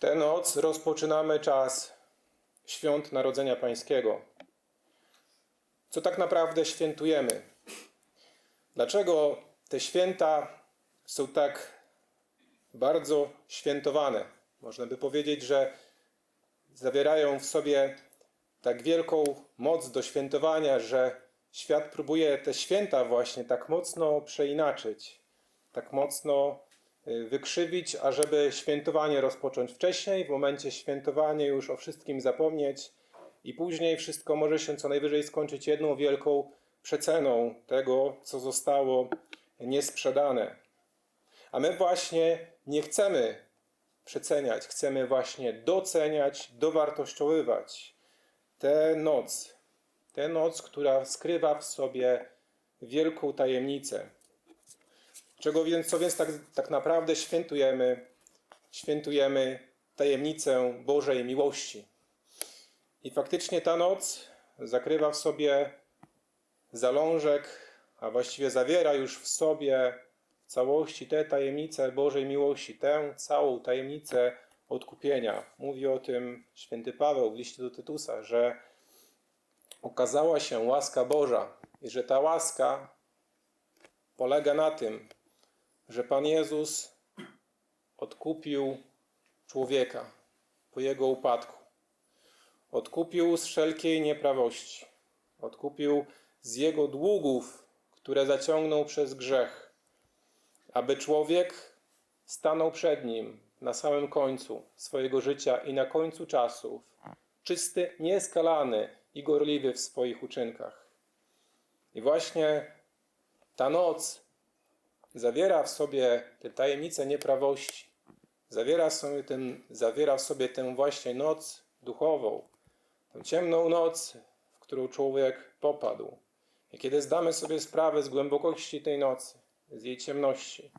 tę noc rozpoczynamy czas świąt Narodzenia Pańskiego. Co tak naprawdę świętujemy? Dlaczego te święta są tak bardzo świętowane? Można by powiedzieć, że zawierają w sobie tak wielką moc do świętowania, że świat próbuje te święta właśnie tak mocno przeinaczyć, tak mocno wykrzywić, ażeby świętowanie rozpocząć wcześniej, w momencie świętowania już o wszystkim zapomnieć i później wszystko może się co najwyżej skończyć jedną wielką przeceną tego, co zostało niesprzedane. A my właśnie nie chcemy przeceniać, chcemy właśnie doceniać, dowartościowywać tę noc, tę noc, która skrywa w sobie wielką tajemnicę. Czego więc, co więc tak, tak naprawdę świętujemy? Świętujemy tajemnicę Bożej miłości. I faktycznie ta noc zakrywa w sobie zalążek, a właściwie zawiera już w sobie w całości tę tajemnicę Bożej miłości, tę całą tajemnicę odkupienia. Mówi o tym święty Paweł w liście do Tytusa, że okazała się łaska Boża i że ta łaska polega na tym, że Pan Jezus odkupił człowieka po jego upadku. Odkupił z wszelkiej nieprawości. Odkupił z jego długów, które zaciągnął przez grzech, aby człowiek stanął przed nim na samym końcu swojego życia i na końcu czasów, czysty, nieskalany i gorliwy w swoich uczynkach. I właśnie ta noc zawiera w sobie tę tajemnicę nieprawości. Zawiera, sobie ten, zawiera w sobie tę właśnie noc duchową, tę ciemną noc, w którą człowiek popadł. I kiedy zdamy sobie sprawę z głębokości tej nocy, z jej ciemności,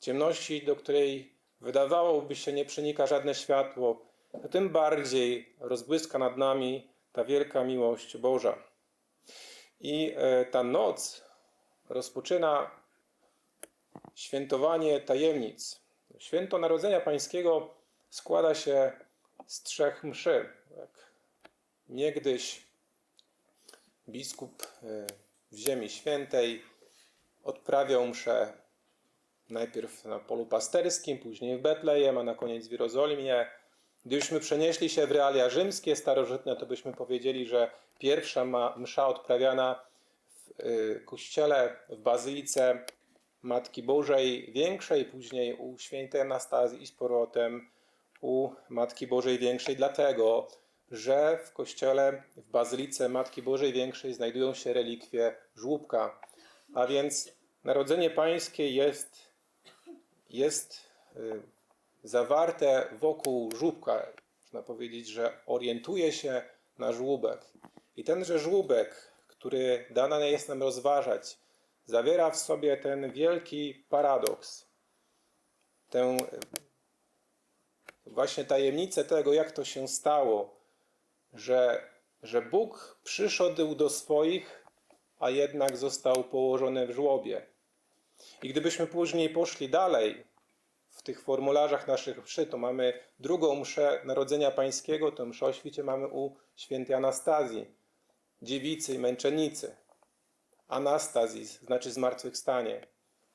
ciemności, do której wydawałoby się nie przenika żadne światło, to tym bardziej rozbłyska nad nami ta wielka miłość Boża. I e, ta noc rozpoczyna świętowanie tajemnic. Święto Narodzenia Pańskiego składa się z trzech mszy. Jak niegdyś biskup e, w Ziemi Świętej odprawiał mszę najpierw na polu pasterskim, później w Betlejem, a na koniec w Jerozolimie. Gdybyśmy przenieśli się w realia rzymskie, starożytne, to byśmy powiedzieli, że pierwsza msza odprawiana w y, kościele, w bazylice Matki Bożej Większej, później u świętej Anastazji i z powrotem u Matki Bożej Większej, dlatego, że w kościele, w bazylice Matki Bożej Większej znajdują się relikwie żłóbka. A więc Narodzenie Pańskie jest, jest y, zawarte wokół żłóbka. Można powiedzieć, że orientuje się na żłóbek. I tenże żłóbek, który dane jest nam rozważać, zawiera w sobie ten wielki paradoks. Tę właśnie tajemnicę tego, jak to się stało, że, że Bóg przyszedł do swoich, a jednak został położony w żłobie. I gdybyśmy później poszli dalej w tych formularzach naszych mszy, to mamy drugą mszę Narodzenia Pańskiego, to mszę o świcie mamy u świętej Anastazji, dziewicy i męczennicy. Anastazis znaczy zmartwychwstanie.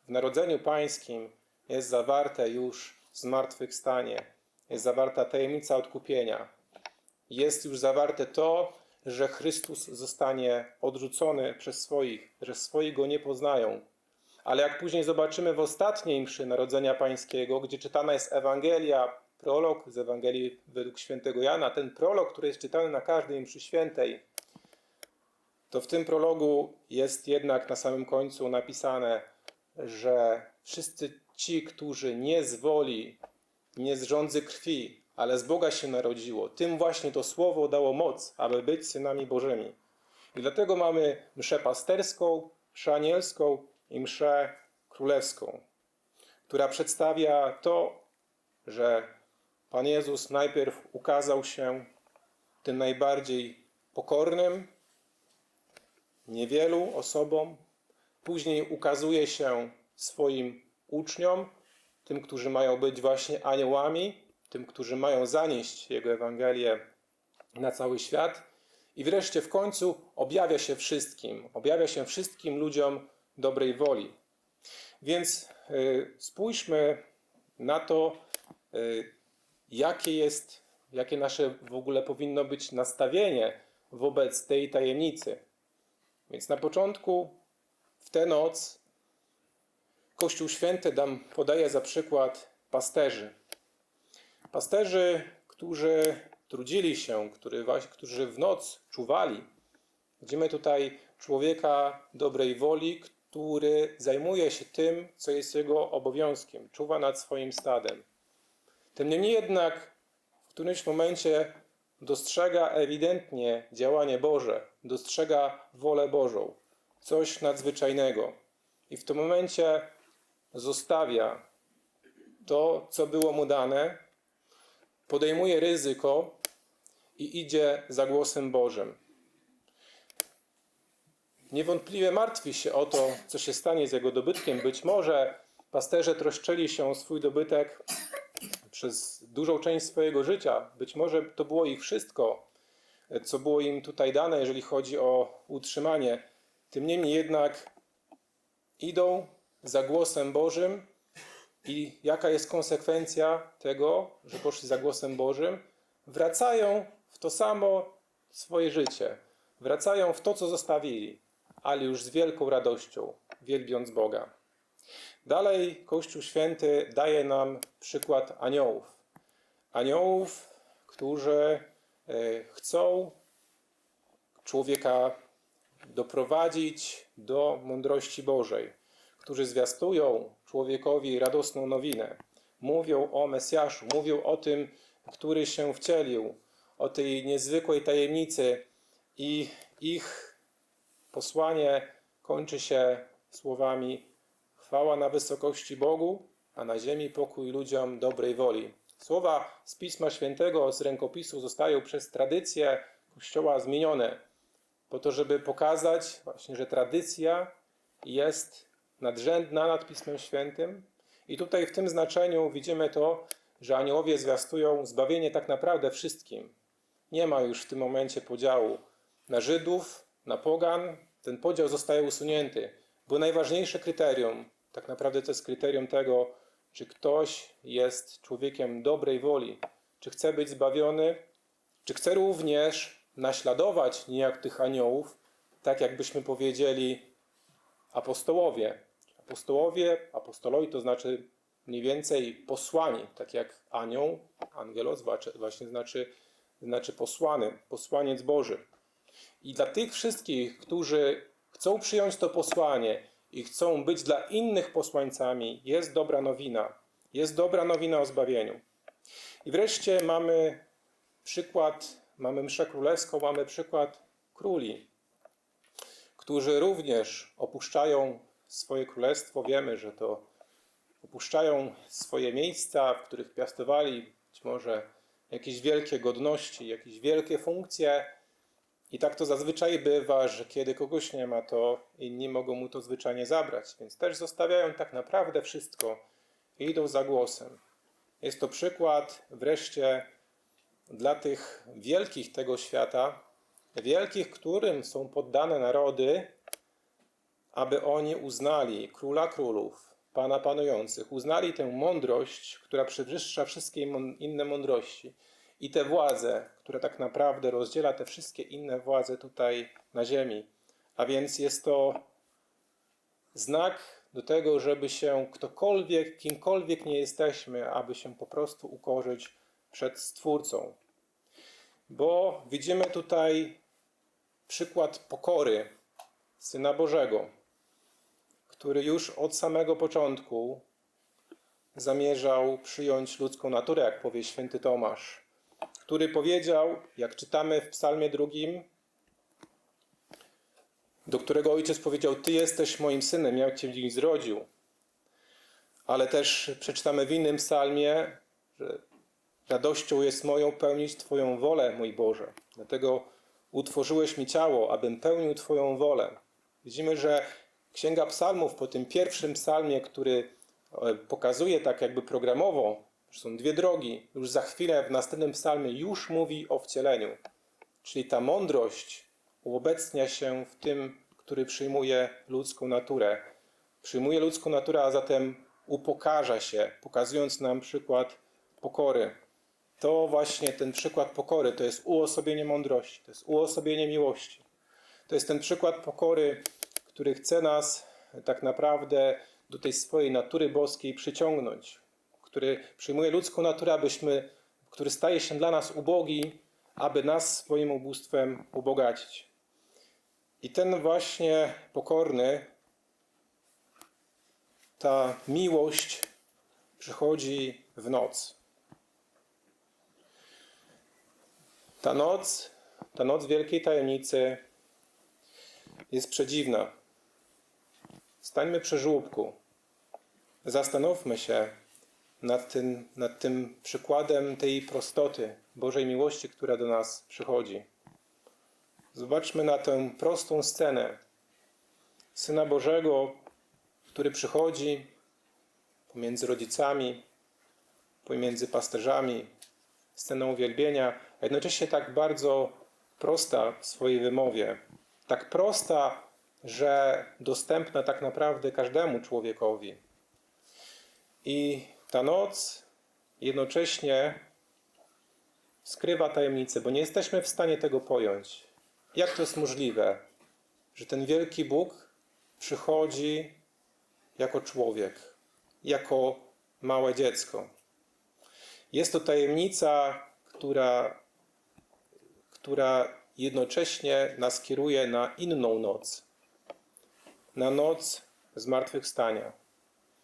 W Narodzeniu Pańskim jest zawarte już zmartwychwstanie, jest zawarta tajemnica odkupienia. Jest już zawarte to, że Chrystus zostanie odrzucony przez swoich, że swoi go nie poznają. Ale jak później zobaczymy w ostatniej mszy Narodzenia Pańskiego, gdzie czytana jest Ewangelia, prolog z Ewangelii według świętego Jana, ten prolog, który jest czytany na każdej mszy świętej, to w tym prologu jest jednak na samym końcu napisane, że wszyscy ci, którzy nie z woli, nie z rządzy krwi, ale z Boga się narodziło, tym właśnie to słowo dało moc, aby być synami Bożymi. I dlatego mamy mszę pasterską, mszę anielską i mszę królewską, która przedstawia to, że Pan Jezus najpierw ukazał się tym najbardziej pokornym, niewielu osobom, później ukazuje się swoim uczniom, tym, którzy mają być właśnie aniołami, tym, którzy mają zanieść Jego Ewangelię na cały świat. I wreszcie w końcu objawia się wszystkim, objawia się wszystkim ludziom dobrej woli. Więc y, spójrzmy na to, y, jakie jest, jakie nasze w ogóle powinno być nastawienie wobec tej tajemnicy. Więc na początku, w tę noc, Kościół Święty dam, podaje za przykład pasterzy. Pasterzy, którzy trudzili się, który, waś- którzy w noc czuwali. Widzimy tutaj człowieka dobrej woli, który zajmuje się tym, co jest jego obowiązkiem, czuwa nad swoim stadem. Tym niemniej jednak w którymś momencie dostrzega ewidentnie działanie Boże, dostrzega wolę Bożą, coś nadzwyczajnego. I w tym momencie zostawia to, co było mu dane, podejmuje ryzyko i idzie za głosem Bożym. Niewątpliwie martwi się o to, co się stanie z jego dobytkiem. Być może pasterze troszczyli się o swój dobytek przez dużą część swojego życia. Być może to było ich wszystko, co było im tutaj dane, jeżeli chodzi o utrzymanie. Tym niemniej jednak idą za głosem Bożym i jaka jest konsekwencja tego, że poszli za głosem Bożym? Wracają w to samo swoje życie. Wracają w to, co zostawili, ale już z wielką radością, wielbiąc Boga. Dalej Kościół Święty daje nam przykład aniołów. Aniołów, którzy e, chcą człowieka doprowadzić do mądrości Bożej, którzy zwiastują człowiekowi radosną nowinę. Mówią o Mesjaszu, mówią o tym, który się wcielił, o tej niezwykłej tajemnicy i ich posłanie kończy się słowami chwała na wysokości Bogu, a na ziemi pokój ludziom dobrej woli. Słowa z Pisma Świętego, z rękopisu zostają przez tradycję Kościoła zmienione, po to, żeby pokazać właśnie, że tradycja jest nadrzędna nad Pismem Świętym. I tutaj w tym znaczeniu widzimy to, że aniołowie zwiastują zbawienie tak naprawdę wszystkim. Nie ma już w tym momencie podziału na Żydów, na pogan. Ten podział zostaje usunięty, bo najważniejsze kryterium, tak naprawdę to jest kryterium tego, czy ktoś jest człowiekiem dobrej woli, czy chce być zbawiony, czy chce również naśladować niejak tych aniołów, tak jakbyśmy powiedzieli apostołowie. Apostołowie, apostoloi to znaczy mniej więcej posłani, tak jak anioł, angelos właśnie znaczy, znaczy posłany, posłaniec Boży. I dla tych wszystkich, którzy chcą przyjąć to posłanie i chcą być dla innych posłańcami, jest dobra nowina. Jest dobra nowina o zbawieniu. I wreszcie mamy przykład, mamy mszę królewską, mamy przykład króli, którzy również opuszczają swoje królestwo. Wiemy, że to opuszczają swoje miejsca, w których piastowali być może jakieś wielkie godności, jakieś wielkie funkcje. I tak to zazwyczaj bywa, że kiedy kogoś nie ma, to inni mogą mu to zwyczajnie zabrać. Więc też zostawiają tak naprawdę wszystko i idą za głosem. Jest to przykład wreszcie dla tych wielkich tego świata, wielkich, którym są poddane narody, aby oni uznali króla królów, pana panujących, uznali tę mądrość, która przewyższa wszystkie inne mądrości i tę władzę, która tak naprawdę rozdziela te wszystkie inne władze tutaj na ziemi. A więc jest to znak do tego, żeby się ktokolwiek, kimkolwiek nie jesteśmy, aby się po prostu ukorzyć przed Stwórcą. Bo widzimy tutaj przykład pokory Syna Bożego, który już od samego początku zamierzał przyjąć ludzką naturę, jak powie święty Tomasz, który powiedział, jak czytamy w Psalmie drugim, do którego ojciec powiedział: Ty jesteś moim synem, ja cię dziś zrodził. Ale też przeczytamy w innym psalmie, że radością jest moją pełnić Twoją wolę, mój Boże. Dlatego utworzyłeś mi ciało, abym pełnił Twoją wolę. Widzimy, że Księga Psalmów po tym pierwszym psalmie, który e, pokazuje tak jakby programowo, są dwie drogi. Już za chwilę w następnym psalmie już mówi o wcieleniu. Czyli ta mądrość uobecnia się w tym, który przyjmuje ludzką naturę. Przyjmuje ludzką naturę, a zatem upokarza się, pokazując nam przykład pokory. To właśnie ten przykład pokory to jest uosobienie mądrości, to jest uosobienie miłości. To jest ten przykład pokory, który chce nas tak naprawdę do tej swojej natury boskiej przyciągnąć, który przyjmuje ludzką naturę, abyśmy, który staje się dla nas ubogi, aby nas swoim ubóstwem ubogacić. I ten właśnie pokorny, ta miłość przychodzi w noc. Ta noc, ta noc wielkiej tajemnicy jest przedziwna. Stańmy przy żłóbku. Zastanówmy się nad tym, nad tym przykładem tej prostoty Bożej miłości, która do nas przychodzi. Zobaczmy na tę prostą scenę Syna Bożego, który przychodzi pomiędzy rodzicami, pomiędzy pasterzami, sceną uwielbienia, a jednocześnie tak bardzo prosta w swojej wymowie. Tak prosta, że dostępna tak naprawdę każdemu człowiekowi. I ta noc jednocześnie skrywa tajemnicę, bo nie jesteśmy w stanie tego pojąć. Jak to jest możliwe, że ten wielki Bóg przychodzi jako człowiek, jako małe dziecko? Jest to tajemnica, która, która jednocześnie nas kieruje na inną noc, na noc zmartwychwstania.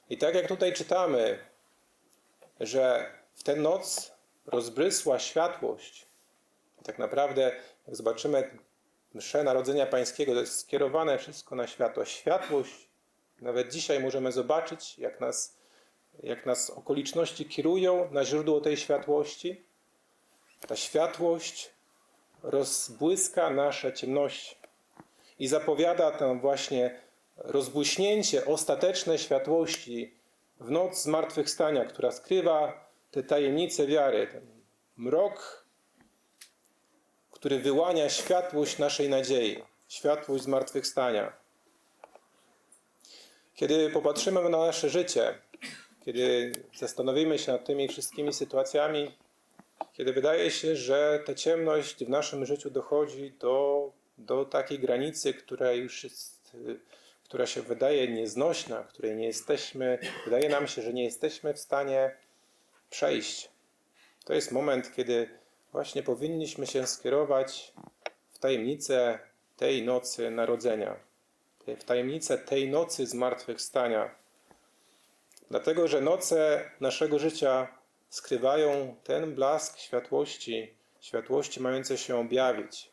I tak jak tutaj czytamy, że w tę noc rozbrysła światłość, tak naprawdę, jak zobaczymy mszę Narodzenia Pańskiego, to jest skierowane wszystko na światło. Światłość, nawet dzisiaj możemy zobaczyć, jak nas, jak nas okoliczności kierują na źródło tej światłości. Ta światłość rozbłyska nasze ciemności i zapowiada tę właśnie rozbłyśnięcie ostateczne światłości w noc zmartwychwstania, która skrywa te tajemnice wiary, ten mrok, który wyłania światłość naszej nadziei, światłość zmartwychwstania. Kiedy popatrzymy na nasze życie, kiedy zastanowimy się nad tymi wszystkimi sytuacjami, kiedy wydaje się, że ta ciemność w naszym życiu dochodzi do, do takiej granicy, która już jest, y, która się wydaje nieznośna, której nie jesteśmy, wydaje nam się, że nie jesteśmy w stanie przejść. To jest moment, kiedy właśnie powinniśmy się skierować w tajemnicę tej nocy narodzenia, w tajemnicę tej nocy zmartwychwstania. Dlatego, że noce naszego życia skrywają ten blask światłości, światłości mającej się objawić.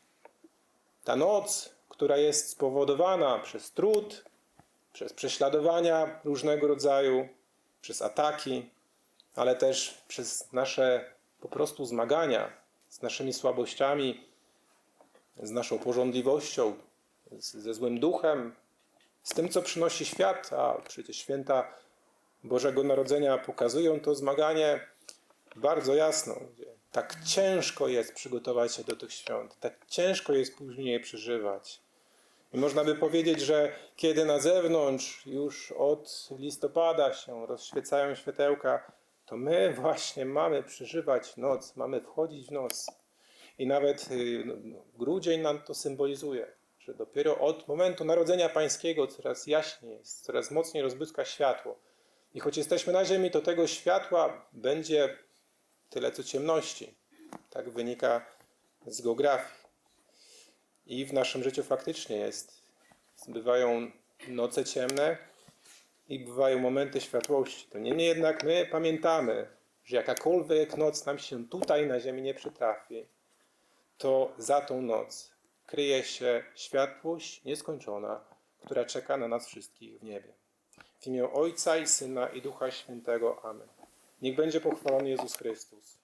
Ta noc, która jest spowodowana przez trud, przez prześladowania różnego rodzaju, przez ataki, ale też przez nasze po prostu zmagania z naszymi słabościami, z naszą porządliwością, ze złym duchem, z tym, co przynosi świat, a przecież święta Bożego Narodzenia pokazują to zmaganie bardzo jasno. Tak ciężko jest przygotować się do tych świąt, tak ciężko jest później je przeżywać. I można by powiedzieć, że kiedy na zewnątrz już od listopada się rozświecają światełka, to my właśnie mamy przeżywać noc, mamy wchodzić w noc. I nawet y, no, no, grudzień nam to symbolizuje, że dopiero od momentu narodzenia Pańskiego coraz jaśniej jest, coraz mocniej rozbłyska światło. I choć jesteśmy na ziemi, to tego światła będzie tyle co ciemności. Tak wynika z geografii. I w naszym życiu faktycznie jest. Bywają noce ciemne i bywają momenty światłości. To niemniej jednak my pamiętamy, że jakakolwiek noc nam się tutaj na ziemi nie przytrafi, to za tą noc kryje się światłość nieskończona, która czeka na nas wszystkich w niebie. W imię Ojca i Syna i Ducha Świętego. Amen. Niech będzie pochwalony Jezus Chrystus.